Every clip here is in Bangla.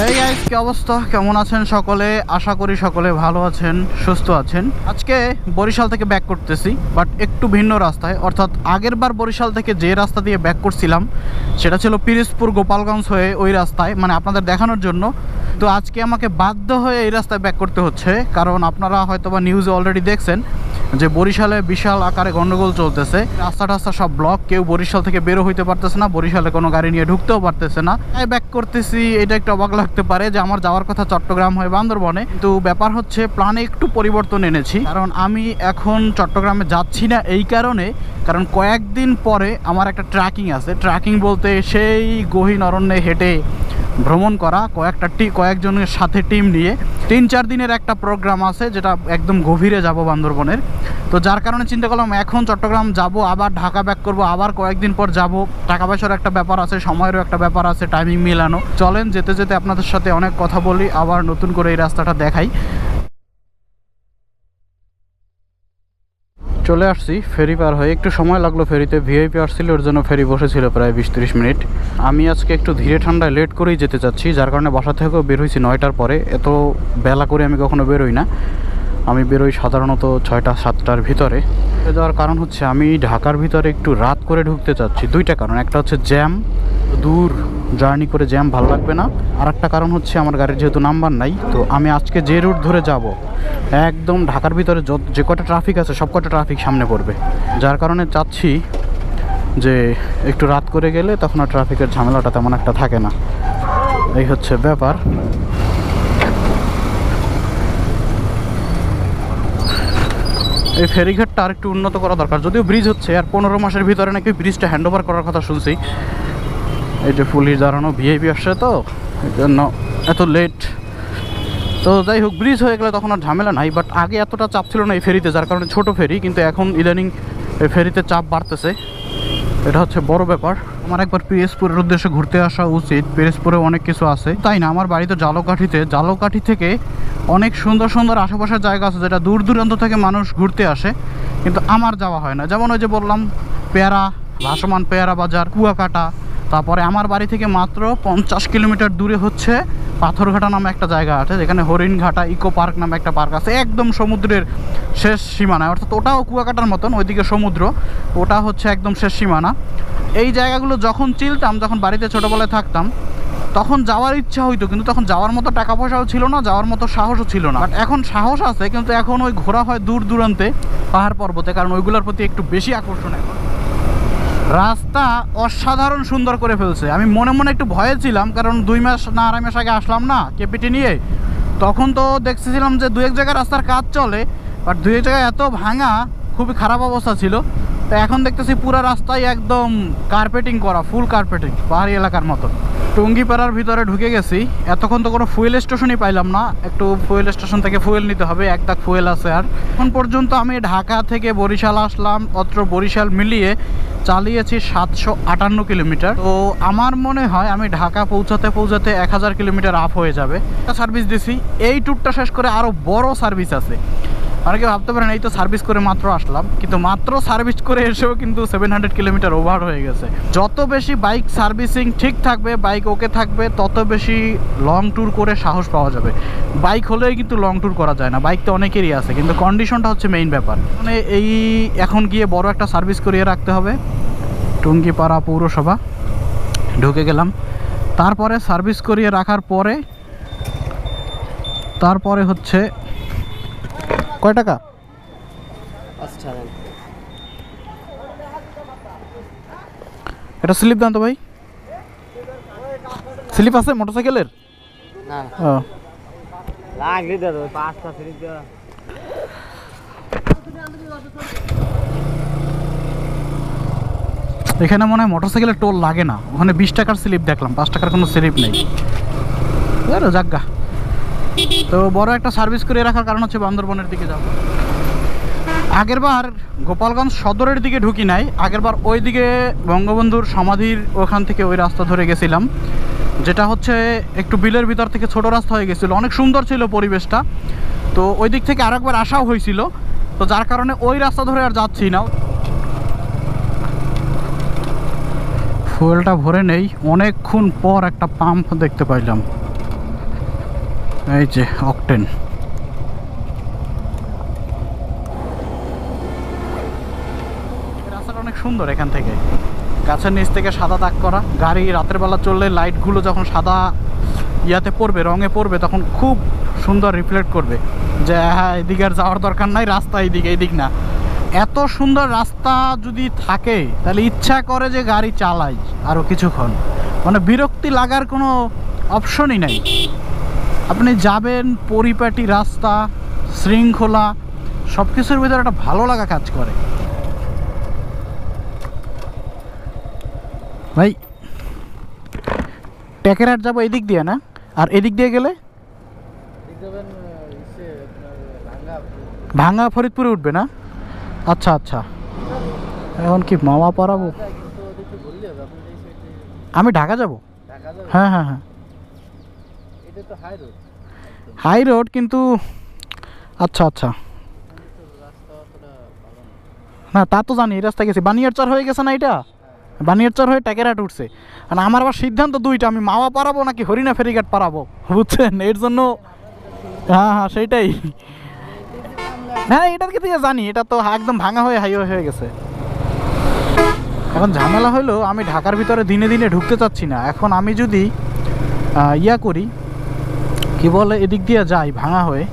এই গাইস কি অবস্থা? কেমন আছেন সকলে? আশা করি সকলে ভালো আছেন, সুস্থ আছেন। আজকে বরিশাল থেকে ব্যাক করতেছি বাট একটু ভিন্ন রাস্তায়। অর্থাৎ আগের বার বরিশাল থেকে যে রাস্তা দিয়ে ব্যাক করছিলাম, সেটা ছিল পিরিজপুর গোপালগঞ্জ হয়ে ওই রাস্তায় মানে আপনাদের দেখানোর জন্য। তো আজকে আমাকে বাধ্য হয়ে এই রাস্তায় ব্যাক করতে হচ্ছে, কারণ আপনারা হয়তো বা নিউজে অলরেডি দেখছেন। যে বরিশালে বিশাল আকারে গন্ডগোল চলতেছে। রাস্তা টাস্তা সব ব্লক কেউ বরিশাল থেকে বেরো হইতে পারতেছে না, বরিশালে কোনো গাড়ি নিয়ে ঢুকতেও পারতেছে না। তাই ব্যাক করতেছি, এটা একটু অবাক লাগতে পারে যে আমার যাওয়ার কথা চট্টগ্রাম হয়ে বান্দরবনে। কিন্তু ব্যাপার হচ্ছে প্ল্যানে একটু পরিবর্তন এনেছি। কারণ আমি এখন চট্টগ্রামে যাচ্ছি না এই কারণে, কারণ কয়েকদিন পরে আমার একটা ট্র্যাকিং আছে। ট্র্যাকিং বলতে সেই গহীন অরণ্যে হেঁটে ভ্রমণ করা, কয়েকটা টি, কয়েকজনের সাথে টিম নিয়ে। তিন চার দিনের একটা প্রোগ্রাম আছে যেটা একদম গভীরে যাব বান্দরবনের। তো যার কারণে চিন্তা করলাম এখন চট্টগ্রাম যাব, আবার ঢাকা ব্যাক করব, আবার কয়েকদিন পর যাব। টাকা পয়সার একটা ব্যাপার আছে, সময়েরও একটা ব্যাপার আছে টাইমিং মিলানো। চলেন যেতে যেতে আপনাদের সাথে অনেক কথা বলি, আবার নতুন করে এই রাস্তাটা দেখাই। চলে আসছি, ফেরি পার হয়ে। একটু সময় লাগল ফেরিতে ভিআইপি আসছিল, ওর জন্য ফেরি বসেছিল প্রায় বিশ তিরিশ মিনিট। আমি আজকে একটু ধীরে ঠান্ডায় লেট করেই যেতে চাচ্ছি, যার কারণে বাসা থেকেও বের হয়েছি নয়টার পরে। এত বেলা করে আমি কখনো বেরোই না। আমি বেরোই সাধারণত ছয়টা, সাতটার ভিতরে। বের যাওয়ার কারণ হচ্ছে আমি ঢাকার ভিতরে একটু রাত করে ঢুকতে চাচ্ছি। দুইটা কারণ। একটা হচ্ছে জ্যাম, দূর জার্নি করে জ্যাম ভালো লাগবে না। আর একটা কারণ হচ্ছে আমার গাড়ির যেহেতু নাম্বার নাই, তো আমি আজকে যে রুট ধরে যাব, একদম ঢাকার ভিতরে যত যে কটা ট্রাফিক আছে, সব কটা ট্রাফিক সামনে পড়বে। যার কারণে চাচ্ছি যে একটু রাত করে গেলে তখন আর ট্রাফিকের ঝামেলাটা তেমন একটা থাকে না। এই হচ্ছে ব্যাপার। এই ফেরিঘাটটা আর একটু উন্নত করা দরকার। যদিও ব্রিজ হচ্ছে, আর পনেরো মাসের ভিতরে নাকি ব্রিজটা হ্যান্ড ওভার করার কথা শুনছি। এই যে পুলিশ দাঁড়ানো ভিআইপি আসছে তো, এই জন্য এত লেট তো যাই হোক ব্রিজ হয়ে গেলে তখন আর ঝামেলা নাই বাট আগে এতটা চাপ ছিল না এই ফেরিতে, যার কারণে ছোট ফেরি, কিন্তু এখন ইদানিং এই ফেরিতে চাপ বাড়তেছে। এটা হচ্ছে বড় ব্যাপার। আমার একবার পিএসপুরের উদ্দেশ্যে ঘুরতে আসা উচিত। পিএসপুরে অনেক কিছু আছে। তাই না? আমার বাড়িতে জালকাঠিতে। জালকাঠি থেকে অনেক সুন্দর সুন্দর আশেপাশের জায়গা আছে যেটা দূর দূরান্ত থেকে মানুষ ঘুরতে আসে। কিন্তু আমার যাওয়া হয় না। যেমন ওই যে বললাম, পেয়ারা, ভাসমান পেয়ারা বাজার, কুয়াকাটা। তারপরে আমার বাড়ি থেকে মাত্র পঞ্চাশ কিলোমিটার দূরে হচ্ছে পাথরঘাটা নামে একটা জায়গা আছে, যেখানে হরিণঘাটা ইকো পার্ক নামে একটা পার্ক আছে, একদম সমুদ্রের শেষ সীমানায়। অর্থাৎ ওটাও কুয়াকাটার মতন, ওইদিকে সমুদ্র। ওটা হচ্ছে একদম শেষ সীমানা। এই জায়গাগুলো যখন চিলতাম যখন বাড়িতে ছোটোবেলায় থাকতাম, তখন যাওয়ার ইচ্ছা হইতো, কিন্তু তখন যাওয়ার মতো টাকা পয়সাও ছিল না, যাওয়ার মতো সাহসও ছিল না। বাট এখন সাহস আছে, কিন্তু এখন ওই ঘোরা হয় দূর দূরান্তে, পাহাড় পর্বতে, কারণ ওইগুলোর প্রতি একটু বেশি আকর্ষণ এখন রাস্তা অসাধারণ সুন্দর করে ফেলছে। আমি মনে মনে একটু ভয়ে ছিলাম, কারণ দুই মাস না আড়াই মাস আগে আসলাম না কেপিটি নিয়ে। তখন তো দেখতেছিলাম যে দু এক জায়গায় রাস্তার কাজ চলে বাট দু এক জায়গায় এত ভাঙা, খুবই খারাপ অবস্থা ছিল। তো এখন দেখতেছি পুরো রাস্তায় একদম কার্পেটিং করা ফুল কার্পেটিং পাহাড়ি এলাকার মতো। টুঙ্গিপাড়ার ভিতরে ঢুকে গেছি। এতক্ষণ তো কোনো ফুয়েল স্টেশনই পাইলাম না। একটু ফুয়েল স্টেশন থেকে ফুয়েল নিতে হবে, এক দাগ ফুয়েল আছে আর। এখন পর্যন্ত আমি ঢাকা থেকে বরিশাল আসলাম, অত্র বরিশাল মিলিয়ে চালিয়েছি সাতশো আটান্ন কিলোমিটার। তো আমার মনে হয় আমি ঢাকা পৌঁছাতে পৌঁছাতে এক হাজার কিলোমিটার আপ হয়ে যাবে। সার্ভিস দিছি। এই ট্যুরটা শেষ করে আরও বড় সার্ভিস আছে। অনেকে ভাবতে পারেন, এই তো সার্ভিস করে মাত্র আসলাম, কিন্তু মাত্র সার্ভিস করে এসেও কিন্তু সেভেন হান্ড্রেড কিলোমিটার ওভার হয়ে গেছে। যত বেশি বাইক সার্ভিসিং ঠিক থাকবে বাইক ওকে থাকবে, তত বেশি লং ট্যুর করে সাহস পাওয়া যাবে। বাইক হলেই কিন্তু লং ট্যুর করা যায় না বাইক তো অনেকেরই আছে, কিন্তু কন্ডিশনটা হচ্ছে মেইন ব্যাপার। মানে এই এখন গিয়ে বড় একটা সার্ভিস করিয়ে রাখতে হবে। টুঙ্গিপাড়া পৌরসভা, ঢুকে গেলাম। তারপরে সার্ভিস করিয়ে রাখার পরে, তারপরে হচ্ছে কয় টাকা? এটা স্লিপ দেন তো ভাই। স্লিপ আছে মোটরসাইকেলের? এখানে মনে হয় মোটরসাইকেলের টোল লাগে না। ওখানে বিশ টাকার স্লিপ দেখলাম পাঁচ টাকার কোনো স্লিপ নেই। যাজ্ঞা তো বড় একটা সার্ভিস করে রাখার কারণ হচ্ছে বান্দরবনের দিকে যাব আগেরবার গোপালগঞ্জ সদরের দিকে ঢুকি নাই আগেরবার ওই দিকে বঙ্গবন্ধুর সমাধির ওখান থেকে ওই রাস্তা ধরে গেছিলাম, যেটা হচ্ছে একটু বিলের ভিতর থেকে ছোট রাস্তা হয়ে গেছিল। অনেক সুন্দর ছিল পরিবেশটা। তো ওই দিক থেকে আরেকবার আসাও হয়েছিল। তো যার কারণে ওই রাস্তা ধরে আর যাচ্ছি না। ফুয়েলটা ভরে নেই। অনেকক্ষণ পর একটা পাম্প দেখতে পাইলাম। এই যে অকটেন রাস্তাটা অনেক সুন্দর এখান থেকে। গাছের নিচ থেকে সাদা দাগ করা। গাড়ি রাতের বেলা চললে লাইটগুলো যখন সাদা ইয়াতে পড়বে, রঙে পড়বে, তখন খুব সুন্দর রিফ্লেক্ট করবে যে হ্যাঁ এদিকে আর যাওয়ার দরকার নাই, রাস্তা এইদিকে এইদিক না। এত সুন্দর রাস্তা যদি থাকে, তাহলে ইচ্ছা করে যে গাড়ি চালাই আরও কিছুক্ষণ। মানে বিরক্তি লাগার কোনো অপশনই নাই। আপনি যাবেন পরিপাটি রাস্তা শৃঙ্খলা সব কিছুর ভিতরে একটা ভালো লাগা কাজ করে। ভাই টেকেরহাট যাব এদিক দিয়ে না? আর এদিক দিয়ে গেলে? ভাঙা ফরিদপুরে উঠবে না? আচ্ছা আচ্ছা। এখন কি মামা পড়াবো আমি ঢাকা যাব? হ্যাঁ হ্যাঁ হ্যাঁ। এটা তো হাই রোড হাই রোড কিন্তু আচ্ছা আচ্ছা। না, তা তো জানি, এই রাস্তা গেছি। বানিয়ার চর হয়ে গেছে না এটা? বানিয়ার চর হয়ে ট্যাকেরাট উঠছে। আর আমার আবার সিদ্ধান্ত দুইটা, আমি মাওয়া পারাবো নাকি হরিণা ফেরিঘাট পারাবো? বুঝছেন? এর জন্য হ্যাঁ হ্যাঁ সেইটাই। হ্যাঁ এটার কি থেকে জানি? এটা তো একদম ভাঙা হয়ে হাইওয়ে হয়ে গেছে। এখন ঝামেলা হলো, আমি ঢাকার ভিতরে দিনে দিনে ঢুকতে চাচ্ছি না। এখন আমি যদি ইয়া করি কি বলে, এদিক দিয়ে যাই, ভাঙা হয়ে,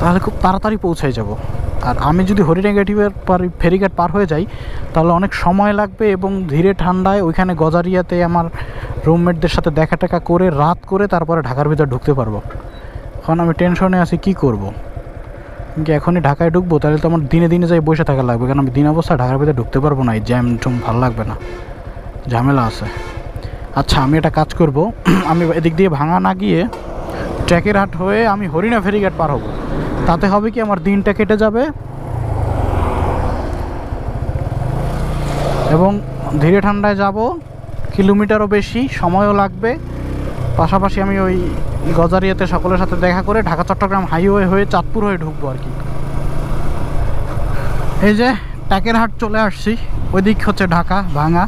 তাহলে খুব তাড়াতাড়ি পৌঁছায় যাব। আর আমি যদি হরিণাঘাটির পার, ফেরিঘাট পার হয়ে যাই, তাহলে অনেক সময় লাগবে এবং ধীরে ঠান্ডায় ওইখানে গজারিয়াতে আমার রুমমেটদের সাথে দেখা টেকা করে, রাত করে তারপরে ঢাকার ভিতর ঢুকতে পারব। এখন আমি টেনশনে আছি, কি করব। কি এখনই ঢাকায় ঢুকবো? তাহলে তো আমার দিনে দিনে যাই বসে থাকা লাগবে, কারণ আমি দিন অবস্থা ঢাকার ভিতরে ঢুকতে পারব না, এই জ্যাম টুম ভালো লাগবে না। ঝামেলা আছে। আচ্ছা আমি একটা কাজ করব। আমি এদিক দিয়ে ভাঙা না গিয়ে ট্র্যাকের হাট হয়ে আমি হরিণা ফেরিঘাট পার হব। তাতে হবে কি আমার দিনটা কেটে যাবে। এবং ধীরে ঠান্ডায় যাব, কিলোমিটারও বেশি, সময়ও লাগবে। পাশাপাশি আমি ওই গজারিয়াতে সকলের সাথে দেখা করে ঢাকা, চট্টগ্রাম হাইওয়ে হয়ে চাঁদপুর হয়ে ঢুকবো আর কি। এই যে ট্যাকের হাট চলে আসছি। ওইদিক হচ্ছে ঢাকা ভাঙা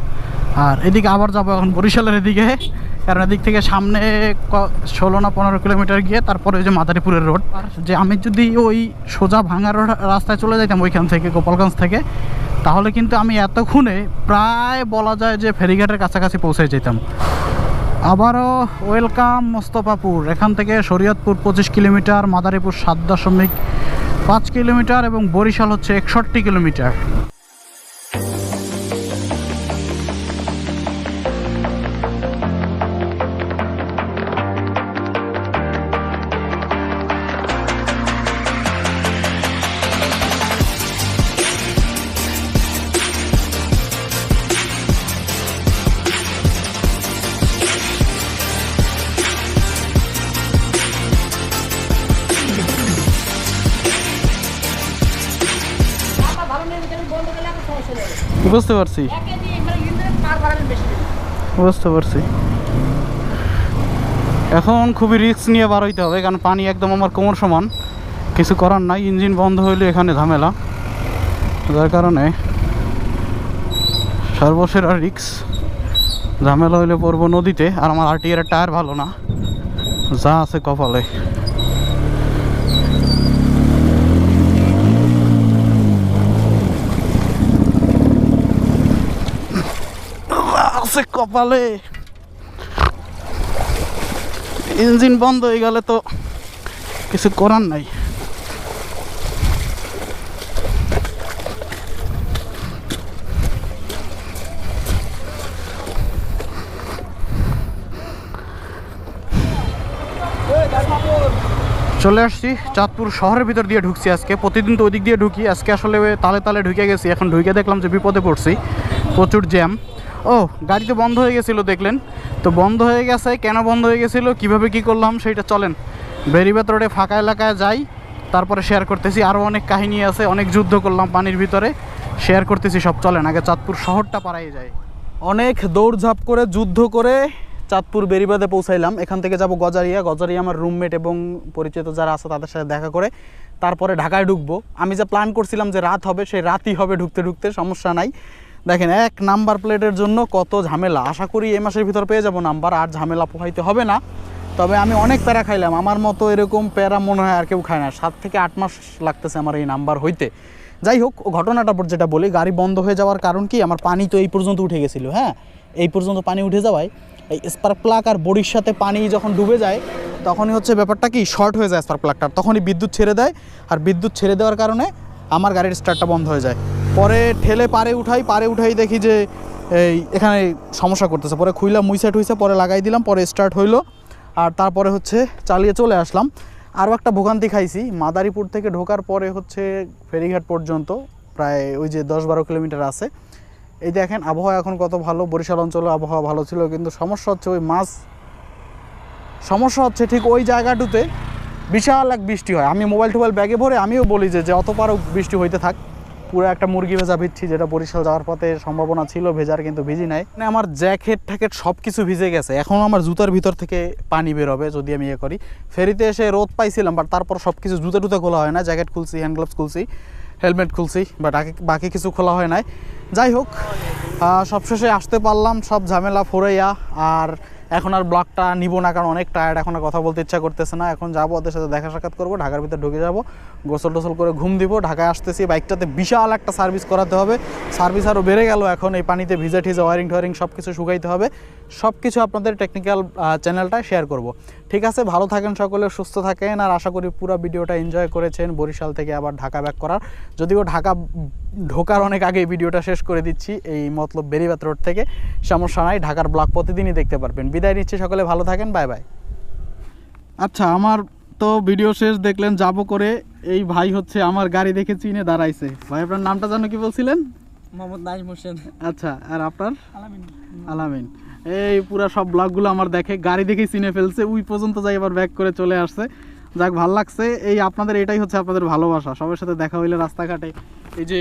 আর এদিকে আবার যাব এখন বরিশালের এদিকে। কারণ এদিক থেকে সামনে ষোলো না পনেরো কিলোমিটার গিয়ে তারপরে ওই যে মাদারীপুরের রোড। যে আমি যদি ওই সোজা ভাঙা রোড রাস্তায় চলে যাইতাম ওইখান থেকে, গোপালগঞ্জ থেকে, তাহলে কিন্তু আমি এতক্ষণে প্রায় বলা যায় যে ফেরিঘাটের কাছাকাছি পৌঁছে যেতাম। আবারও ওয়েলকাম মোস্তফাপুর। এখান থেকে শরীয়তপুর পঁচিশ কিলোমিটার, মাদারীপুর সাত দশমিক পাঁচ কিলোমিটার এবং বরিশাল হচ্ছে একষট্টি কিলোমিটার। বুঝতে পারছি। বুঝতে পারছি। এখন খুবই রিস্ক নিয়ে বার হইতে হবে, কারণ পানি একদম আমার কোমর সমান। কিছু করার নাই, ইঞ্জিন বন্ধ হইলে এখানে ঝামেলা। যার কারণে সর্বসেরা রিক্স ঝামেলা হইলে পড়ব নদীতে, আর আমার আরটিআর টায়ার ভালো না। যা আছে কপালে যা আছে কপালে। ইঞ্জিন বন্ধ হয়ে গেলে তো কিছু করার নাই। চলে আসছি চাঁদপুর শহরের ভিতর দিয়ে ঢুকছি আজকে। প্রতিদিন তো ওদিক দিয়ে ঢুকি। আজকে আসলে তালে তালে ঢুকে গেছি। এখন ঢুকে দেখলাম যে বিপদে পড়ছি। প্রচুর জ্যাম। ও গাড়ি তো বন্ধ হয়ে গেছিল, দেখলেন? তো বন্ধ হয়ে গেছে, কেন বন্ধ হয়ে গেছিল, কীভাবে কি করলাম সেইটা চলেন। বেরিবাত রোডে ফাঁকা এলাকায় যাই, তারপরে শেয়ার করতেছি। আরও অনেক কাহিনী আছে, অনেক যুদ্ধ করলাম পানির ভিতরে। শেয়ার করতেছি সব, চলেন, আগে চাঁদপুর শহরটা পাড়াই যায় অনেক দৌড়ঝাঁপ করে, যুদ্ধ করে চাঁদপুর বেরিবাদে পৌঁছাইলাম। এখান থেকে যাব গজারিয়া। গজারিয়া আমার রুমমেট এবং পরিচিত যারা আছে, তাদের সাথে দেখা করে তারপরে ঢাকায় ঢুকবো। আমি যা প্ল্যান করছিলাম যে রাত হবে, সেই রাতই হবে ঢুকতে ঢুকতে, সমস্যা নাই। দেখেন, এক নাম্বার প্লেটের জন্য কত ঝামেলা। আশা করি এই মাসের ভিতর পেয়ে যাব নাম্বার, আর ঝামেলা পোহাইতে হবে না। তবে আমি অনেক প্যারা খাইলাম। আমার মতো এরকম প্যারা মনে হয় আর কেউ খায় না। সাত থেকে আট মাস লাগতেছে আমার এই নাম্বার হইতে। যাই হোক, ঘটনাটা পর যেটা বলি, গাড়ি বন্ধ হয়ে যাওয়ার কারণ কি? আমার পানি তো এই পর্যন্ত উঠে গেছিল হ্যাঁ? এই পর্যন্ত পানি উঠে যাওয়ায় এই স্পার্ক প্লাগ আর বডির সাথে পানি যখন ডুবে যায়, তখনই হচ্ছে ব্যাপারটা কি? শর্ট হয়ে যায় স্পার্ক প্লাগটা তখনই বিদ্যুৎ ছেড়ে দেয়। আর বিদ্যুৎ ছেড়ে দেওয়ার কারণে আমার গাড়ির স্টার্টটা বন্ধ হয়ে যায়। পরে ঠেলে পারে উঠাই পারে উঠাই দেখি যে এই এখানে সমস্যা করতেছে। পরে খুইলাম মুইসেট হইছে পরে লাগাই দিলাম, পরে স্টার্ট হইল। আর তারপরে হচ্ছে চালিয়ে চলে আসলাম। আরও একটা ভোগান্তি খাইছি, মাদারীপুর থেকে ঢোকার পরে হচ্ছে ফেরিঘাট পর্যন্ত, প্রায় ওই যে দশ বারো কিলোমিটার আছে। এই দেখেন, আবহাওয়া এখন কত ভালো, বরিশাল অঞ্চলে আবহাওয়া ভালো ছিল, কিন্তু সমস্যা হচ্ছে ওই মাছ, সমস্যা হচ্ছে ঠিক ওই জায়গাটুতে বিশাল এক বৃষ্টি হয়। আমি মোবাইল টোবাইল ব্যাগে ভরে আমিও বলি যে যে অত পারো বৃষ্টি হইতে থাক। পুরো একটা মুরগি ভেজা ভিজছি, যেটা বরিশাল যাওয়ার পথে সম্ভাবনা ছিল, ভেজার কিন্তু ভিজি নাই। মানে আমার জ্যাকেট ট্যাকেট সব কিছু ভিজে গেছে। এখন আমার জুতার ভিতর থেকে পানি বেরোবে, যদি আমি ইয়ে করি। ফেরিতে এসে রোদ পাইছিলাম বাট তারপর সব কিছু জুতা টুতা খোলা হয় না। জ্যাকেট খুলছি হ্যান্ড গ্লাভস খুলছি হেলমেট খুলছি বাট বাকি কিছু খোলা হয় নাই। যাই হোক সবশেষে আসতে পারলাম, সব ঝামেলা ফোরাইয়া, আর এখন আর ব্লগটা নিব না, কারণ অনেক টায়ার্ড এখন আর কথা বলতে ইচ্ছা করতেছে না। এখন যাব, ওদের সাথে দেখা সাক্ষাৎ করব, ঢাকার ভিতরে ঢুকে যাব, গোসল টোসল করে ঘুম দিব। ঢাকায় আসতেছি, বাইকটাতে বিশাল একটা সার্ভিস করাতে হবে। সার্ভিস আরও বেড়ে গেল, এখন এই পানিতে ভিজে ঠিজে ওয়ারিং টোয়ারিং সব কিছু শুকাইতে হবে। সব কিছু আপনাদের টেকনিক্যাল চ্যানেলটায় শেয়ার করব। ঠিক আছে ভালো থাকেন সকলে সুস্থ থাকেন আর আশা করি পুরো ভিডিওটা এনজয় করেছেন বরিশাল থেকে আবার ঢাকা ব্যাক করার। যদিও ঢাকা ঢোকার অনেক আগে ভিডিওটা শেষ করে দিচ্ছি এই মতলব বেরিবাত রোড থেকে। সমস্যা নাই ঢাকার ব্লগ প্রতিদিনই দেখতে পারবেন। বিদায় নিচ্ছি সকলে ভালো থাকেন বাই বাই আচ্ছা আমার তো ভিডিও শেষ দেখলেন যাব করে। এই ভাই হচ্ছে আমার গাড়ি দেখে চিনে দাঁড়াইছে। ভাই আপনার নামটা জানো কি বলছিলেন? মোহাম্মদ নাইম হোসেন। আচ্ছা আর আপনার? আলামিন। আলামিন। এই পুরা সব ব্লগগুলো আমার দেখে, গাড়ি দেখেই চিনে ফেলছে ওই পর্যন্ত যাই আবার ব্যাক করে চলে আসছে। যাক, ভালো লাগছে। এই আপনাদের এটাই হচ্ছে আপনাদের ভালোবাসা। সবার সাথে দেখা হইলে রাস্তাঘাটে এই যে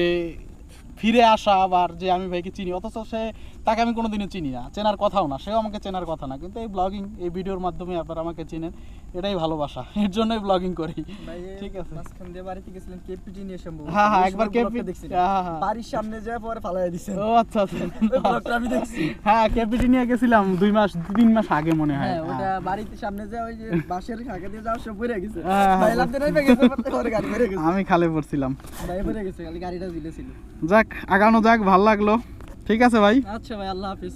ফিরে আসা আবার, যে আমি ভাইকে চিনি, অথচ সে তাকে আমি কোনোদিনও চিনি না। চেনার কথাও না সেও আমাকে চেনার কথা না। কিন্তু এই ব্লগিং এই ভিডিওর মাধ্যমে আপনারা আমাকে চিনেন এটাই ভালোবাসা। এর জন্যই ব্লগিং করি। ঠিক আছে। মাঝখান দিয়ে বাড়িতে গেছিলেন কেপিটি নিয়ে সম্ভব হ্যাঁ, হ্যাঁ, একবার KP হ্যাঁ, হ্যাঁ। বাড়ির সামনে যায় পরে ফালাই দিছে ও আচ্ছা আচ্ছা। আমি দেখছি। হ্যাঁ ক্যাপিটি নিয়ে গেছিলাম দুই মাস তিন মাস আগে মনে হয়। হ্যাঁ ওটা হ্যাঁ। বাড়িতে সামনে যায় ওই যে বাঁশের খাকা দিয়ে যাওয়ার সব পড়ে গেছে। হ্যাঁ, হ্যাঁ। ভাই লাফতে নাই গেছে পরে গাড়ি পড়ে গেছে। আমি খালে পড়ছিলাম। ভাই পড়ে গেছে খালি গাড়িটা দিলেছিল যাক আগানো যাক ভালো লাগল। ঠিক আছে ভাই। আচ্ছা ভাই আল্লাহ হাফিজ।